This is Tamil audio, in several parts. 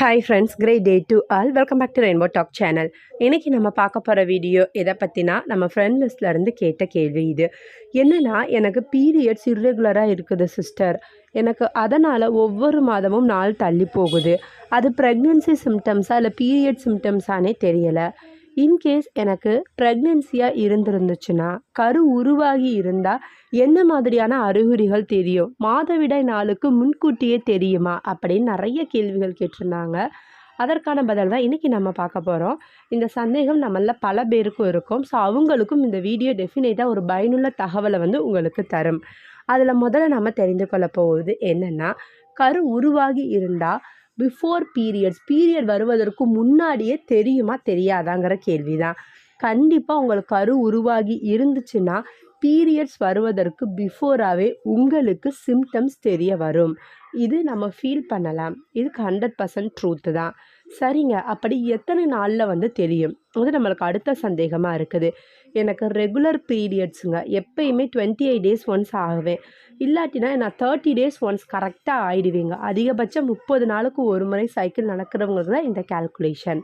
Hi friends great day to all welcome back to Rainbow Talk channel இன்றைக்கி நம்ம பார்க்க போகிற வீடியோ எதை பற்றினா நம்ம ஃப்ரெண்ட் லிஸ்ட்லேருந்து கேட்ட கேள்வி இது. என்னென்னா எனக்கு பீரியட்ஸ் இர்ரெகுலராக இருக்குது சிஸ்டர் எனக்கு அதனால் ஒவ்வொரு மாதமும் நாள் தள்ளி போகுது. அது ப்ரெக்னென்சி சிம்டம்ஸா இல்லை பீரியட் சிம்டம்ஸானே தெரியலை. இன்கேஸ் எனக்கு ப்ரெக்னென்சியாக இருந்திருந்துச்சுன்னா கரு உருவாகி இருந்தால் என்ன மாதிரியான அறிகுறிகள் தெரியும்? மாதவிடாய் நாளுக்கு முன்கூட்டியே தெரியுமா? அப்படின்னு நிறைய கேள்விகள் கேட்டிருந்தாங்க. அதற்கான பதில் தான் இன்றைக்கி நம்ம பார்க்க போகிறோம் இந்த சந்தேகம் நம்மள பல பேருக்கும் இருக்கும். ஸோ அவங்களுக்கும் இந்த வீடியோ டெஃபினேட்டாக ஒரு பயனுள்ள தகவலை வந்து உங்களுக்கு தரும். அதில் முதல்ல நம்ம தெரிந்து கொள்ள போவது என்னென்னா கரு உருவாகி இருந்தால் பிஃபோர் பீரியட்ஸ் பீரியட் வருவதற்கு முன்னாடியே தெரியுமா தெரியாதாங்கிற கேள்வி தான் கண்டிப்பாக உங்களுக்கு கரு உருவாகி இருந்துச்சுன்னா பீரியட்ஸ் வருவதற்கு பிஃபோராகவே உங்களுக்கு சிம்டம்ஸ் தெரிய வரும். இது நம்ம ஃபீல் பண்ணலாம். இதுக்கு ஹண்ட்ரட் பர்சன்ட் ட்ரூத்து தான். சரிங்க. அப்படி எத்தனை நாளில் வந்து தெரியும்? அது நம்மளுக்கு அடுத்த சந்தேகமாக இருக்குது. எனக்கு ரெகுலர் பீரியட்ஸுங்க எப்பயுமே டுவெண்ட்டி எயிட் டேஸ் ஒன்ஸ் ஆகுவேன். இல்லாட்டினா நான் தேர்ட்டி டேஸ் ஒன்ஸ் கரெக்டாக ஆகிடுவீங்க அதிகபட்சம் முப்பது நாளுக்கு ஒரு முறை சைக்கிள் நடக்கிறவங்களுக்கு தான் இந்த கால்குலேஷன்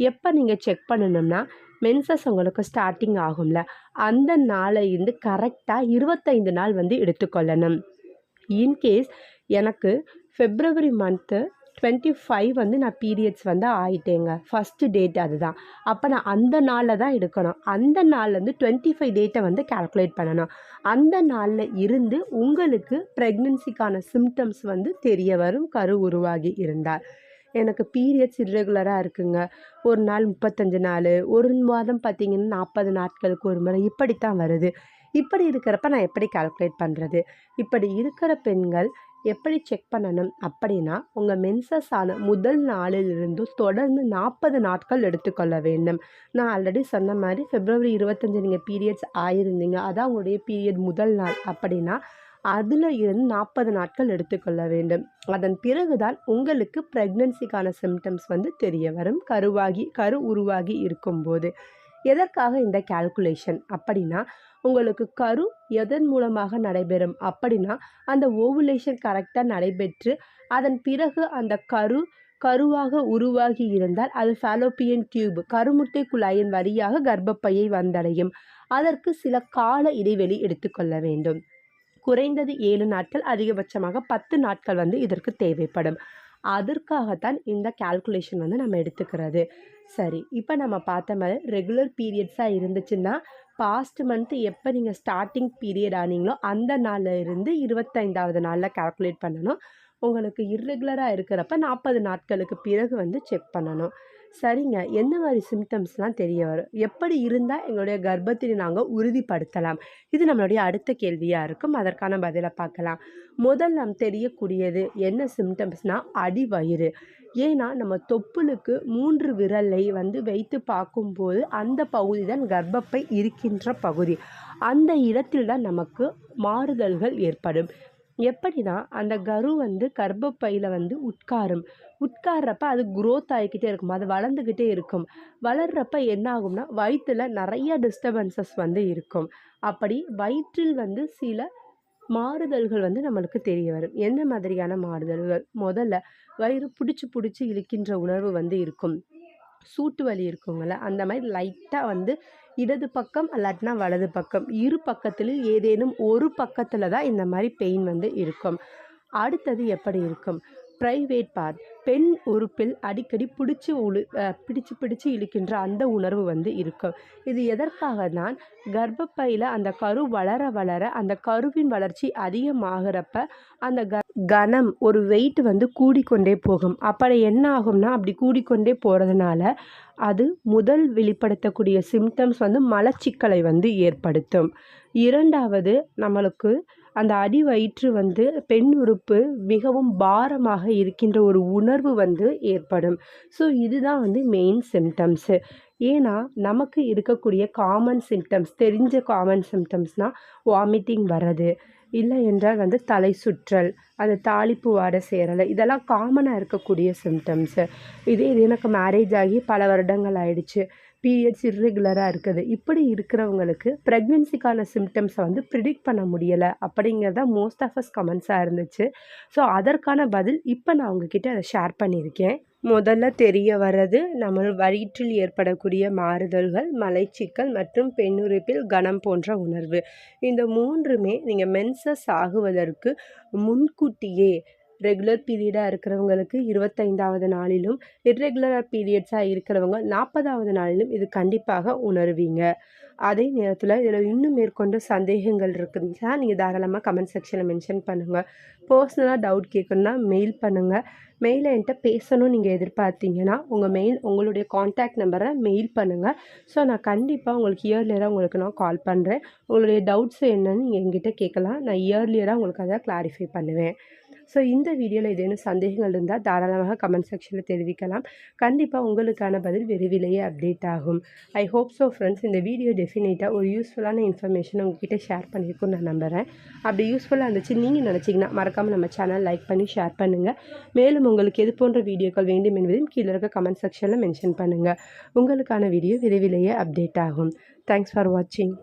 எப்போ நீங்கள் செக் பண்ணணும்னா மென்சஸ் உங்களுக்கு ஸ்டார்டிங் ஆகும்ல. அந்த நாளை இருந்து கரெக்டாக இருபத்தைந்து நாள் வந்து எடுத்துக்கொள்ளணும். இன்கேஸ் எனக்கு ஃபெப்ரவரி மந்த்து டுவெண்ட்டி ஃபைவ் வந்து நான் பீரியட்ஸ் வந்து ஆயிட்டேங்க. ஃபஸ்ட்டு டேட் அதுதான். அப்போ நான் அந்த நாளில் தான் எடுக்கணும். அந்த நாள்லேருந்து டுவெண்ட்டி ஃபைவ் டேட்டை வந்து கால்குலேட் பண்ணணும். அந்த நாளில் இருந்து உங்களுக்கு ப்ரெக்னென்சிக்கான சிம்டம்ஸ் வந்து தெரிய வரும். கரு உருவாகி இருந்தால். எனக்கு பீரியட்ஸ் இர்ரெகுலராக இருக்குங்க. ஒரு நாள் முப்பத்தஞ்சு நாள் ஒரு மாதம் பார்த்திங்கன்னா நாற்பது நாட்களுக்கு ஒரு முறை இப்படித்தான் வருது. இப்படி இருக்கிறப்ப நான் எப்படி கால்குலேட் பண்ணுறது இப்படி இருக்கிற பெண்கள் எப்படி செக் பண்ணணும் அப்படின்னா உங்கள் மென்சஸ் ஆன முதல் நாளிலிருந்து தொடர்ந்து நாற்பது நாட்கள் எடுத்துக்கொள்ள வேண்டும். நான் ஆல்ரெடி சொன்ன மாதிரி பிப்ரவரி இருபத்தஞ்சி நீங்கள் பீரியட்ஸ் ஆயிருந்தீங்க. அதான் உங்களுடைய பீரியட் முதல் நாள் அப்படின்னா அதில் இருந்து நாற்பது நாட்கள் எடுத்துக்கொள்ள வேண்டும். அதன் பிறகுதான் உங்களுக்கு ப்ரெக்னென்சிக்கான சிம்டம்ஸ் வந்து தெரிய வரும். கருவாகி கரு உருவாகி இருக்கும்போது. எதற்காக இந்த கால்குலேஷன் அப்படின்னா உங்களுக்கு கரு எதன் மூலமாக நடைபெறும்? அப்படின்னா அந்த ஓவுலேஷன் கரெக்டாக நடைபெற்று அதன் பிறகு அந்த கரு கருவாக உருவாகி இருந்தால் அது ஃபாலோப்பியன் டியூப் கருமுட்டை குழாயின் வழியாக கர்ப்பப்பையை வந்தடையும். அதற்கு சில கால இடைவெளி எடுத்துக்கொள்ள வேண்டும். குறைந்தது ஏழு நாட்கள் அதிகபட்சமாக பத்து நாட்கள் வந்து இதற்கு தேவைப்படும். அதற்காகத்தான் இந்த கால்குலேஷன் வந்து நம்ம எடுத்துக்கிறது. சரி இப்போ நம்ம பார்த்த மாதிரி ரெகுலர் பீரியட்ஸாக இருந்துச்சுன்னா பாஸ்ட் மந்த்து எப்போ நீங்கள் ஸ்டார்டிங் பீரியட் ஆனீங்களோ அந்த நாளில் இருந்து இருபத்தைந்தாவது நாளில் கால்குலேட் பண்ணணும். உங்களுக்கு இர்ரெகுலராக இருக்கிறப்ப நாற்பது நாட்களுக்கு பிறகு வந்து செக் பண்ணணும். சரிங்க. எந்த மாதிரி சிம்டம்ஸ்லாம் தெரிய வரும்? எப்படி இருந்தால் எங்களுடைய கர்ப்பத்தை நாங்கள் உறுதிப்படுத்தலாம்? இது நம்மளுடைய அடுத்த கேள்வியாக இருக்கும். அதற்கான பதிலை பார்க்கலாம். முதல் நாம் தெரியக்கூடியது என்ன சிம்டம்ஸ்னால் அடிவயிறு. ஏன்னா நம்ம தொப்புளுக்கு மூன்று விரலை வந்து வைத்து பார்க்கும்போது அந்த பகுதி தான் கர்ப்பப்பை இருக்கின்ற பகுதி. அந்த இடத்தில் தான் நமக்கு மாறுதல்கள் ஏற்படும். எப்படின்னா அந்த கரு வந்து கர்ப்பப்பையில் வந்து உட்காரும். உட்கார்றப்ப அது குரோத் ஆகிக்கிட்டே இருக்கும். அது வளர்ந்துக்கிட்டே இருக்கும். வளர்றப்ப என்ன ஆகும்னா வயிற்றில் நிறைய டிஸ்டர்பன்சஸ் வந்து இருக்கும். அப்படி வயிற்றில் வந்து சில மாறுதல்கள் வந்து நம்மளுக்கு தெரிய வரும். என்ன மாதிரியான மாறுதல்கள்? முதல்ல வயிறு பிடிச்சி பிடிச்சி இழுக்கின்ற உணர்வு வந்து இருக்கும். சூட்டு வலி இருக்குங்கள அந்த மாதிரி லைட்டாக வந்து இடது பக்கம் அல்லாட்டினா வலது பக்கம். இரு பக்கத்துலேயும் ஏதேனும் ஒரு பக்கத்தில் தான் இந்த மாதிரி பெயின் வந்து இருக்கும். அடுத்தது எப்படி இருக்கும்? ப்ரைவேட் பார்ட் பெண் உறுப்பில் அடிக்கடி பிடிச்சி உழு பிடிச்சு பிடிச்சு இழுக்கின்ற அந்த உணர்வு வந்து இருக்கும். இது எதற்காக தான்? கர்ப்பப்பையில் அந்த கரு வளர வளர அந்த கருவின் வளர்ச்சி அதிகமாகிறப்ப அந்த க கனம் ஒரு வெயிட் வந்து கூடிக்கொண்டே போகும். அப்படி என்ன ஆகும்னா அப்படி கூடிக்கொண்டே போகிறதுனால அது முதல் வெளிப்படுத்தக்கூடிய சிம்டம்ஸ் வந்து மலச்சிக்கலை வந்து ஏற்படுத்தும். இரண்டாவது நம்மளுக்கு அந்த அடி வயிற்று வந்து பெண் உறுப்பு மிகவும் பாரமாக இருக்கின்ற ஒரு உணர்வு வந்து ஏற்படும். ஸோ இதுதான் வந்து மெயின் சிம்டம்ஸு ஏன்னா நமக்கு இருக்கக்கூடிய காமன் சிம்டம்ஸ் தெரிஞ்ச காமன் சிம்டம்ஸ்னால் வாமிட்டிங் வர்றது. இல்லை என்றால் வந்து தலை சுற்றல் அந்த தாளிப்பு வாட சேரலை இதெல்லாம் காமனாக இருக்கக்கூடிய சிம்டம்ஸு இதே இது எனக்கு மேரேஜ் ஆகி பல வருடங்கள் ஆயிடுச்சு. பீரியட்ஸ் இர்ரெகுலராக இருக்குது. இப்படி இருக்கிறவங்களுக்கு ப்ரெக்னென்சிக்கான சிம்டம்ஸை வந்து ப்ரிடிக்ட் பண்ண முடியலை அப்படிங்கிறத மோஸ்ட் ஆஃப் அஸ் கமெண்ட்ஸாக இருந்துச்சு. ஸோ அதற்கான பதில் இப்போ நான் உங்ககிட்ட அதை ஷேர் பண்ணியிருக்கேன். முதல்ல தெரிய வர்றது நம்ம வயிற்றில் ஏற்படக்கூடிய மாறுதல்கள் மலைச்சிக்கல் மற்றும் பெண்ணுறுப்பில் கனம் போன்ற உணர்வு. இந்த மூன்றுமே நீங்கள் மென்சஸ் ஆகுவதற்கு முன்கூட்டியே ரெகுலர் பீரியடாக இருக்கிறவங்களுக்கு இருபத்தைந்தாவது நாளிலும் இர்ரெகுலர் பீரியட்ஸாக இருக்கிறவங்க நாற்பதாவது நாளிலும் இது கண்டிப்பாக உணர்வீங்க. அதே நேரத்தில் இதில் இன்னும் மேற்கொண்டு சந்தேகங்கள் இருக்குதுன்னா நீங்கள் தாராளமாக கமெண்ட் செக்ஷனில் மென்ஷன் பண்ணுங்கள் பர்சனலாக டவுட் கேட்கணுன்னா மெயில் பண்ணுங்கள் மெயிலை என்கிட்ட பேசணும்னு நீங்கள் எதிர்பார்த்தீங்கன்னா உங்கள் மெயில் உங்களுடைய காண்டாக்ட் நம்பரை மெயில் பண்ணுங்கள் ஸோ நான் கண்டிப்பாக உங்களுக்கு இயர்லியராக உங்களுக்கு நான் கால் பண்ணுறேன் உங்களுடைய டவுட்ஸ் என்னன்னு நீங்கள் எங்கிட்ட கேட்கலாம். நான் இயர்லியராக உங்களுக்கு அதை கிளாரிஃபை பண்ணுவேன். ஸோ இந்த வீடியோவில் ஏதேனும் சந்தேகங்கள் இருந்தால் தாராளமாக கமெண்ட் செக்ஷனில் தெரிவிக்கலாம். கண்டிப்பாக உங்களுக்கான பதில் விரைவிலேயே அப்டேட் ஆகும். ஐ ஹோப் ஸோ ஃப்ரெண்ட்ஸ் இந்த வீடியோ டெஃபினேட்டாக ஒரு யூஸ்ஃபுல்லான இன்ஃபர்மேஷன் உங்ககிட்ட ஷேர் பண்ணியிருக்கும் நான் நம்புகிறேன் அப்படி யூஸ்ஃபுல்லாக இருந்துச்சு நீங்கள் நினச்சிங்கன்னா மறக்காமல் நம்ம சேனல் லைக் பண்ணி ஷேர் பண்ணுங்கள் மேலும் உங்களுக்கு எது போன்ற வீடியோக்கள் வேண்டும் என்பதையும் கீழே இருக்க கமெண்ட் செக்ஷனில் மென்ஷன் பண்ணுங்கள் உங்களுக்கான வீடியோ விரைவிலேயே அப்டேட் ஆகும். தேங்க்ஸ் ஃபார் வாட்சிங்